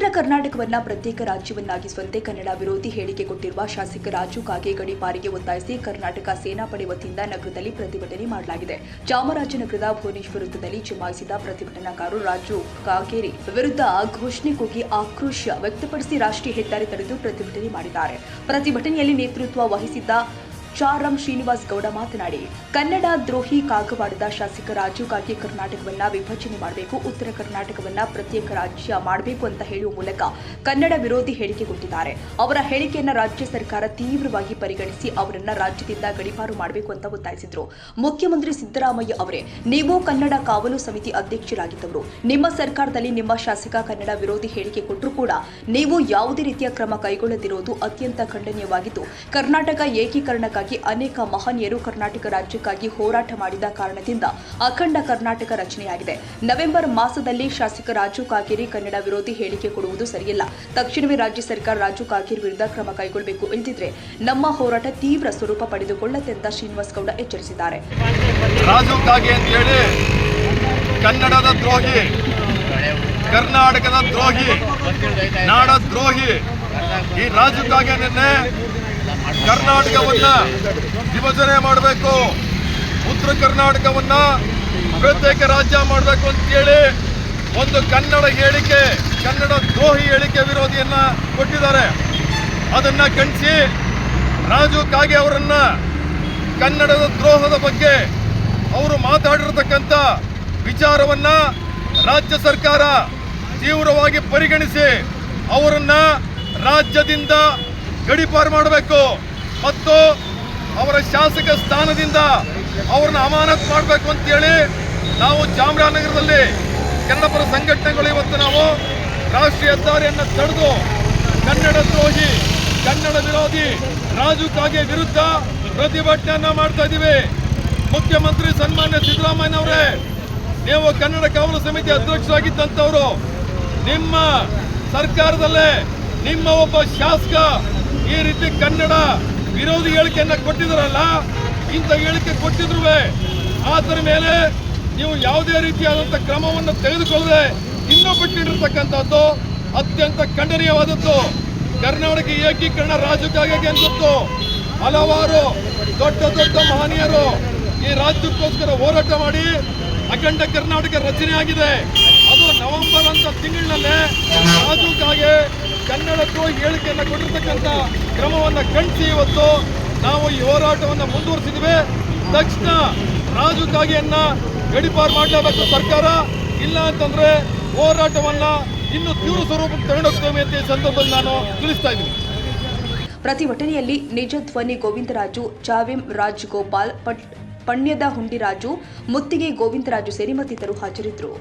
ಕರ್ನಾಟಕವನ್ನ ಪ್ರತ್ಯೇಕ ರಾಜ್ಯವನ್ನಾಗಿಸುವಂತೆ ಕನ್ನಡ ವಿರೋಧಿ ಹೇಳಿಕೆ ಕೊಟ್ಟಿರುವ ಶಾಸಕ ರಾಜು ಕಾಗೆ ಗಡಿಪಾರಿಗೆ ಒತ್ತಾಯಿಸಿ ಕರ್ನಾಟಕ ಸೇನಾಪಡೆ ವತಿಯಿಂದ ನಗರದಲ್ಲಿ ಪ್ರತಿಭಟನೆ ಮಾಡಲಾಗಿದೆ. ಚಾಮರಾಜನಗರದ ಭುವನೇಶ್ವರ ವೃತ್ತದಲ್ಲಿ ಜಮಾಯಿಸಿದ ಪ್ರತಿಭಟನಾಕಾರರು ರಾಜು ಕಾಗೇರಿ ವಿರುದ್ಧ ಘೋಷಣೆ ಕೂಗಿ ಆಕ್ರೋಶ ವ್ಯಕ್ತಪಡಿಸಿ ರಾಷ್ಟ್ರೀಯ ಹೆದ್ದಾರಿ ತಡೆದು ಪ್ರತಿಭಟನೆ ಮಾಡಿದ್ದಾರೆ. ಪ್ರತಿಭಟನೆಯಲ್ಲಿ ನೇತೃತ್ವ ವಹಿಸಿದ್ದ ಚಾರಂ ಶ್ರೀನಿವಾಸ್ ಗೌಡ ಮಾತನಾಡಿ, ಕನ್ನಡ ದ್ರೋಹಿ ಕಾಗವಾಡದ ಶಾಸಕ ರಾಜೀವ್ ಗಾಂಧಿ ಕರ್ನಾಟಕವನ್ನ ವಿಭಜನೆ ಮಾಡಬೇಕು, ಉತ್ತರ ಕರ್ನಾಟಕವನ್ನ ಪ್ರತ್ಯೇಕ ರಾಜ್ಯ ಮಾಡಬೇಕು ಅಂತ ಹೇಳುವ ಮೂಲಕ ಕನ್ನಡ ವಿರೋಧಿ ಹೇಳಿಕೆ ಕೊಟ್ಟಿದ್ದಾರೆ ಅವರ ಹೇಳಿಕೆಯನ್ನ ರಾಜ್ಯ ಸರ್ಕಾರ ತೀವ್ರವಾಗಿ ಪರಿಗಣಿಸಿ ಅವರನ್ನ ರಾಜ್ಯದಿಂದ ಗಡಿಪಾರು ಮಾಡಬೇಕು ಅಂತ ಒತ್ತಾಯಿಸಿದ್ರು. ಮುಖ್ಯಮಂತ್ರಿ ಸಿದ್ದರಾಮಯ್ಯ ಅವರೇ, ನೀವು ಕನ್ನಡ ಕಾವಲು ಸಮಿತಿ ಅಧ್ಯಕ್ಷರಾಗಿದ್ದವರು, ನಿಮ್ಮ ಸರ್ಕಾರದಲ್ಲಿ ನಿಮ್ಮ ಶಾಸಕ ಕನ್ನಡ ವಿರೋಧಿ ಹೇಳಿಕೆ ಕೊಟ್ಟರೂ ಕೂಡ ನೀವು ಯಾವುದೇ ರೀತಿಯ ಕ್ರಮ ಕೈಗೊಳ್ಳದಿರುವುದು ಅತ್ಯಂತ ಖಂಡನೀಯವಾಗಿದ್ದು, ಕರ್ನಾಟಕ ಏಕೀಕರಣಕ್ಕಾಗಿ ಅನೇಕ ಮಹನೀಯರು ಕರ್ನಾಟಕ ರಾಜ್ಯಕ್ಕಾಗಿ ಹೋರಾಟ ಮಾಡಿದ ಕಾರಣದಿಂದ ಅಖಂಡ ಕರ್ನಾಟಕ ರಚನೆಯಾಗಿದೆ. ನವೆಂಬರ್ ಮಾಸದಲ್ಲಿ ಶಾಸಕ ರಾಜು ಕಾಗೇರಿ ಕನ್ನಡ ವಿರೋಧಿ ಹೇಳಿಕೆ ಕೊಡುವುದು ಸರಿಯಲ್ಲ. ತಕ್ಷಣವೇ ರಾಜ್ಯ ಸರ್ಕಾರ ರಾಜು ಕಾಗೇರಿ ವಿರುದ್ಧ ಕ್ರಮ ಕೈಗೊಳ್ಳಬೇಕು ಇಲ್ಲದಿದ್ರೆ ನಮ್ಮ ಹೋರಾಟ ತೀವ್ರ ಸ್ವರೂಪ ಪಡೆದುಕೊಳ್ಳುತ್ತೆ ಅಂತ ಶ್ರೀನಿವಾಸ್ ಗೌಡ ಎಚ್ಚರಿಸಿದ್ದಾರೆ ರಾಜು ಕನ್ನಡದ ದ್ರೋಹಿ, ಕರ್ನಾಟಕದ ದ್ರೋಹಿ, ನಾಡ ದ್ರೋಹಿ ಈ ರಾಜು ನಿನ್ನೆ ಕರ್ನಾಟಕವನ್ನ ವಿಭಜನೆ ಮಾಡಬೇಕು. ಉತ್ತರ ಕರ್ನಾಟಕವನ್ನ ಪ್ರತ್ಯೇಕ ರಾಜ್ಯ ಮಾಡಬೇಕು ಅಂತೇಳಿ ಒಂದು ಕನ್ನಡ ಹೇಳಿಕೆ, ಕನ್ನಡ ದ್ರೋಹಿ ಹೇಳಿಕೆ ವಿರೋಧಿಯನ್ನ ಕೊಟ್ಟಿದ್ದಾರೆ. ಅದನ್ನ ಖಂಡಿಸಿ ರಾಜು ಕಾಗೆ ಅವರನ್ನ ಕನ್ನಡದ ದ್ರೋಹದ ಬಗ್ಗೆ ಅವರು ಮಾತಾಡಿರತಕ್ಕಂಥ ವಿಚಾರವನ್ನ ರಾಜ್ಯ ಸರ್ಕಾರ ತೀವ್ರವಾಗಿ ಪರಿಗಣಿಸಿ ಅವರನ್ನ ರಾಜ್ಯದಿಂದ ಗಡಿಪಾರು ಮಾಡಬೇಕು. ಮತ್ತು ಅವರ ಶಾಸಕ ಸ್ಥಾನದಿಂದ ಅವ್ರನ್ನ ಅಮಾನತ್ ಮಾಡಬೇಕು ಅಂತೇಳಿ ನಾವು ಚಾಮರಾಜನಗರದಲ್ಲಿ ಕನ್ನಡಪರ ಸಂಘಟನೆಗಳು ಇವತ್ತು ನಾವು ರಾಷ್ಟ್ರೀಯ ಹೆದ್ದಾರಿಯನ್ನು ತಡೆದು ಕನ್ನಡ ದ್ರೋಹಿ, ಕನ್ನಡ ವಿರೋಧಿ, ರಾಜು ಕಾಗೆ ವಿರುದ್ಧ ಪ್ರತಿಭಟನೆಯನ್ನ ಮಾಡ್ತಾ ಇದ್ದೀವಿ. ಮುಖ್ಯಮಂತ್ರಿ ಸನ್ಮಾನ್ಯ ಸಿದ್ದರಾಮಯ್ಯನವರೇ, ನೀವು ಕನ್ನಡ ಕಾವಲು ಸಮಿತಿ ಅಧ್ಯಕ್ಷರಾಗಿದ್ದಂಥವರು, ನಿಮ್ಮ ಸರ್ಕಾರದಲ್ಲೇ ನಿಮ್ಮ ಒಬ್ಬ ಶಾಸಕ ಈ ರೀತಿ ಕನ್ನಡ ವಿರೋಧಿ ಹೇಳಿಕೆಯನ್ನ ಕೊಟ್ಟಿದ್ರಲ್ಲ, ಇಂಥ ಹೇಳಿಕೆ ಕೊಟ್ಟಿದ್ರು ಆತರ ಮೇಲೆ ನೀವು ಯಾವುದೇ ರೀತಿಯಾದಂಥ ಕ್ರಮವನ್ನು ತೆಗೆದುಕೊಳ್ಳದೆ ಇನ್ನೂ ಬಿಟ್ಟಿರ್ತಕ್ಕಂಥದ್ದು ಅತ್ಯಂತ ಖಂಡನೀಯವಾದದ್ದು. ಕರ್ನಾಟಕ ಏಕೀಕರಣ ರಾಜ್ಯಕ್ಕಾಗಿ ಅನ್ಸುತ್ತು ಹಲವಾರು ದೊಡ್ಡ ದೊಡ್ಡ ಮಹನೀಯರು ಈ ರಾಜ್ಯಕ್ಕೋಸ್ಕರ ಹೋರಾಟ ಮಾಡಿ ಅಖಂಡ ಕರ್ನಾಟಕ ರಚನೆ ಆಗಿದೆ ಅದು ನವೆಂಬರ್ ಅಂತ ತಿಂಗಳಿನಲ್ಲೇ ರಾಜುಗಾಗೆ ಕನ್ನಡ ದ್ರೋಹಿ ಹೇಳಿಕೆಯನ್ನು ಕೊಟ್ಟಿರ್ತಕ್ಕಂಥ ಕ್ರಮವನ್ನು ಖಂಡಿಸಿ ಇವತ್ತು ನಾವು ಈ ಹೋರಾಟವನ್ನು ಮುಂದುವರಿಸಿದ್ವಿ. ತಕ್ಷಣ ರಾಜು ಕಾಗೆಯನ್ನ ಗಡಿಪಾರು ಮಾಡಲೇಬೇಕು ಸರ್ಕಾರ. ಇಲ್ಲ ಅಂತಂದ್ರೆ ಹೋರಾಟವನ್ನು ಇನ್ನು ತೀವ್ರ ಸ್ವರೂಪಕ್ಕೆ ತಗೊಂಡೋಗ್ತೇವೆ ಅಂತ ಈ ಸಂದರ್ಭದಲ್ಲಿ ನಾನು ತಿಳಿಸ್ತಾ ಇದ್ದೀನಿ. ಪ್ರತಿಭಟನೆಯಲ್ಲಿ ನಿಜ ಧ್ವನಿ ಗೋವಿಂದರಾಜು, ಚಾವಿಂ ರಾಜ್ ಗೋಪಾಲ್ ಪಟ್, ಪಣ್ಯದ ಹುಂಡಿರಾಜು, ಮುತ್ತಿಗೆ ಗೋವಿಂದರಾಜು ಸೇರಿ ಮತ್ತಿತರರು ಹಾಜರಿದ್ದರು.